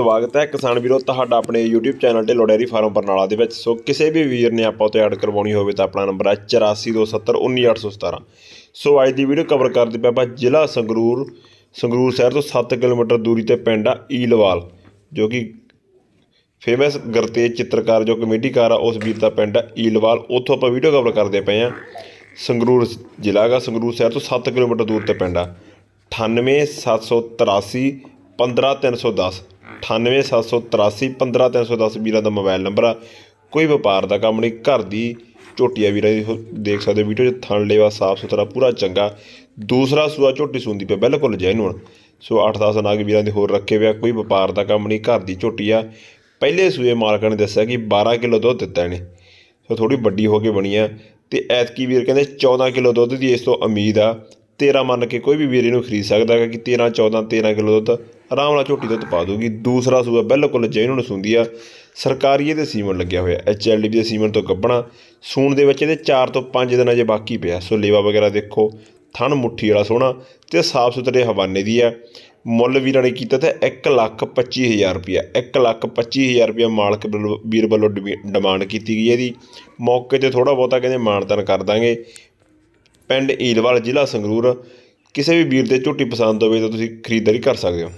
ਸਵਾਗਤ ਹੈ। ਕਿਸਾਨ ਵੀਰੋ, ਤੁਹਾਡਾ ਆਪਣੇ YouTube ਚੈਨਲ 'ਤੇ ਡੈਰੀ ਫਾਰਮ ਬਰਨਾਲਾ ਦੇ ਵਿੱਚ। ਸੋ ਕਿਸੇ ਵੀ ਵੀਰ ਨੇ ਆਪਾਂ ਉੱਤੇ ਐਡ ਕਰਵਾਉਣੀ ਹੋਵੇ ਤਾਂ ਆਪਣਾ ਨੰਬਰ ਹੈ 8427191817 ਸੋ ਅੱਜ ਦੀ ਵੀਡੀਓ ਕਵਰ ਕਰਦੇ ਪਏ ਆਪਾਂ ਜ਼ਿਲ੍ਹਾ ਸੰਗਰੂਰ ਸੰਗਰੂਰ ਸ਼ਹਿਰ ਤੋਂ 7 ਕਿਲੋਮੀਟਰ ਦੂਰੀ ਤੇ ਪਿੰਡ ਆ ਈਲਵਾਲ, ਜੋ ਕਿ ਫੇਮਸ ਗਰਤੇਜ ਚਿੱਤਰਕਾਰ ਜੋ ਕਮੇਡੀਕਾਰ ਆ, ਉਸ ਵੀਰ ਦਾ ਪਿੰਡ ਆ ਈਲਵਾਲ। ਉੱਥੋਂ ਆਪਾਂ ਵੀਡੀਓ ਕਵਰ ਕਰਦੇ ਪਏ ਆ ਸੰਗਰੂਰ ਜ਼ਿਲ੍ਹਾ ਗਾ ਸੰਗਰੂਰ ਸ਼ਹਿਰ ਤੋਂ 7 ਕਿਲੋਮੀਟਰ ਦੂਰ ਤੇ ਪਿੰਡ ਆ। 98783 15310 98783 15310 ਵੀਰਾਂ ਦਾ ਮੋਬਾਈਲ ਨੰਬਰ ਆ ਕੋਈ ਵਪਾਰ ਦਾ ਕੰਮ ਨਹੀਂ ਘਰ ਦੀ ਝੋਟੀ ਆ ਵੀਰਾਂ ਦੀ ਹੋ- ਦੇਖ ਸਕਦੇ ਹੋ ਵੀਡੀਓ 'ਚ ਥਣ ਲੇਵਾ ਸਾਫ਼ ਸੁਥਰਾ ਪੂਰਾ ਚੰਗਾ ਦੂਸਰਾ ਸੂਆ ਝੋਟੀ ਸੁੰਦੀ ਪਿਆ ਬਿਲਕੁਲ ਜੈਨੂਨ ਸੋ 8-10 ਨਾਗ ਵੀਰਾਂ ਦੇ ਹੋਰ ਰੱਖੇ ਹੋਏ ਕੋਈ ਵਪਾਰ ਦਾ ਕੰਮ ਨਹੀਂ ਘਰ ਦੀ ਝੋਟੀ ਆ ਪਹਿਲੇ ਸੂਏ ਮਾਲਕਾਂ ਨੇ ਦੱਸਿਆ ਕਿ 12 ਕਿਲੋ ਦੁੱਧ ਦਿੱਤਾ ਇਹਨੇ ਸੋ ਥੋੜੀ ਵੱਡੀ ਹੋ ਕੇ ਬਣੀ ਆ ਤੇ ਐਤਕੀ ਵੀਰ ਕਹਿੰਦੇ 14 ਕਿਲੋ ਦੁੱਧ ਦੀ ਇਸ ਤੋਂ ਉਮੀਦ ਆ 13 ਮੰਨ ਕੇ ਕੋਈ ਵੀ ਵੀਰ ਇਹਨੂੰ ਖਰੀਦ ਸਕਦਾ ਹੈ ਕਿ 13 14 13 ਕਿਲੋ ਦੁੱਧ ਆਰਾਮ ਨਾਲ ਝੋਟੀ ਦੁੱਧ ਪਾ ਦੂਗੀ ਦੂਸਰਾ ਸੂਆ ਬਿਲਕੁਲ ਜੈਨੂਨ ਸੁੰਦੀ ਆ। ਸਰਕਾਰੀ ਇਹਦੇ ਸੀਮਨ ਲੱਗਿਆ ਹੋਇਆ। ਐਚਐਲਡੀ ਦੇ ਸੀਮਨ ਤੋਂ ਗੱਬਣਾ। ਸੂਣ ਦੇ ਵਿੱਚ ਇਹਦੇ 4 ਤੋਂ 5 ਦਿਨ ਅਜੇ ਬਾਕੀ ਪਿਆ। ਸੋ ਲੇਵਾ ਵਗੈਰਾ ਦੇਖੋ। ਥਣ ਮੁੱਠੀ ਵਾਲਾ ਸੋਹਣਾ ਤੇ ਸਾਫ਼ ਸੁਥਰੇ ਹਵਾਨੇ ਦੀ ਆ। ਮੁੱਲ ਵੀਰਾਂ ਨੇ ਕੀਤਾ ਤੇ 1 ਲੱਖ 25000 ਰੁਪਇਆ। 1 ਲੱਖ 25000 ਰੁਪਇਆ ਮਾਲਕ ਵੱਲੋਂ- ਵੀਰ ਵੱਲੋਂ ਡਿਮੀ- ਡਿਮਾਂਡ ਕੀਤੀ ਗਈ ਇਹਦੀ। ਮੌਕੇ ਤੇ ਥੋੜਾ ਬਹੁਤਾ ਕਹਿੰਦੇ ਮਾਨਤਨ ਕਰ ਦਾਂਗੇ। ਪਿੰਡ ਈਲਵਾਲ, ਜ਼ਿਲ੍ਹਾ ਸੰਗਰੂਰ। ਕਿਸੇ ਵੀ ਵੀਰ ਦੇ ਝੋਟੀ ਪਸੰਦ ਹੋਵੇ ਤਾਂ ਤੁਸੀਂ ਖਰੀਦਦਾਰੀ ਕਰ ਸਕਦੇ ਹੋ।